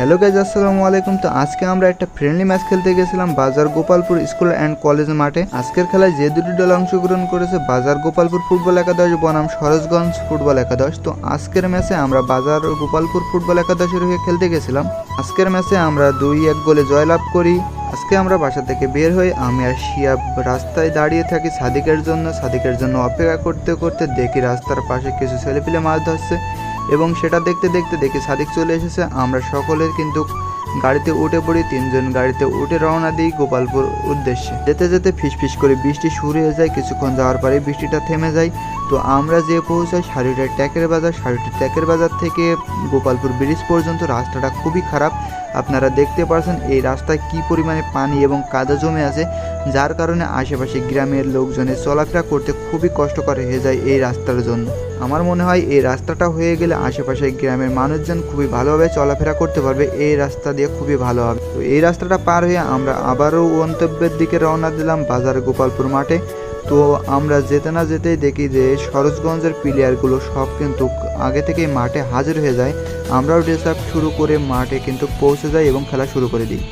Hello guys আসসালামু আলাইকুম। তো আজকে আমরা একটা ফ্রেন্ডলি ম্যাচ খেলতে গেছিলাম বাজার গোপালপুর স্কুল অ্যান্ড কলেজ মাঠে। আজকের খেলায় যে দুটি দল অংশগ্রহণ করেছে, বাজার গোপালপুর ফুটবল একাদশ, বনাম সরোজগঞ্জ ফুটবল একাদশ। তো আজকের ম্যাচে আমরা বাজার গোপালপুর ফুটবল একাদশের হয়ে খেলতে গেছিলাম। আজকের ম্যাচে আমরা দুই এক গোলে জয়লাভ করি। আজকে আমরা বাসা থেকে বের হয়ে আমি আর শিয়াব রাস্তায় দাঁড়িয়ে থাকি সাদিকের জন্য। সাদিকের জন্য অপেক্ষা করতে করতে দেখি রাস্তার পাশে কিছু ছেলেপিলে মাছ ধরছে। এবং সেটা দেখতে দেখতে দেখি সাদিক চলে এসেছে। আমরা সকলে কিন্তু গাড়িতে উঠে পড়ি, তিনজন গাড়িতে উঠে রওনা দিই গোপালপুর উদ্দেশ্যে। যেতে যেতে ফিসফিস করে বৃষ্টি শুরু হয়ে যায়, কিছুক্ষণ যাওয়ার পরে বৃষ্টিটা থেমে যায়। তো আমরা যে পৌঁছাই সারিটার ট্যাকের বাজার সারিটার ট্যাকের বাজার থেকে গোপালপুর ব্রিজ পর্যন্ত। রাস্তাটা খুবই খারাপ। আপনারা দেখতে পাচ্ছেন এই রাস্তায় কি পরিমাণে পানি এবং কাদা জমে আছে, যার কারণে আশেপাশে গ্রামের লোকজনের চলাফেরা করতে খুবই কষ্টকর হয়ে যায় এই রাস্তার জন্য। আমার মনে হয় এই রাস্তাটা হয়ে গেলে আশেপাশে গ্রামের মানুষজন খুবই ভালোভাবে চলাফেরা করতে পারবে, এই রাস্তা দিয়ে খুবই ভালো হবে। তো এই রাস্তাটা পার হয়ে আমরা আবারও গন্তব্যের দিকে রওনা দিলাম বাজার গোপালপুর মাঠে। তো আমরা যেতে না যেতেই দেখি যে সরোজগঞ্জের প্লেয়ারগুলো সব কিন্তু আগে থেকেই মাঠে হাজির হয়ে যায়। আমরাও ড্রেস আপ শুরু করে মাঠে কিন্তু পৌঁছে যাই এবং খেলা শুরু করে দিই।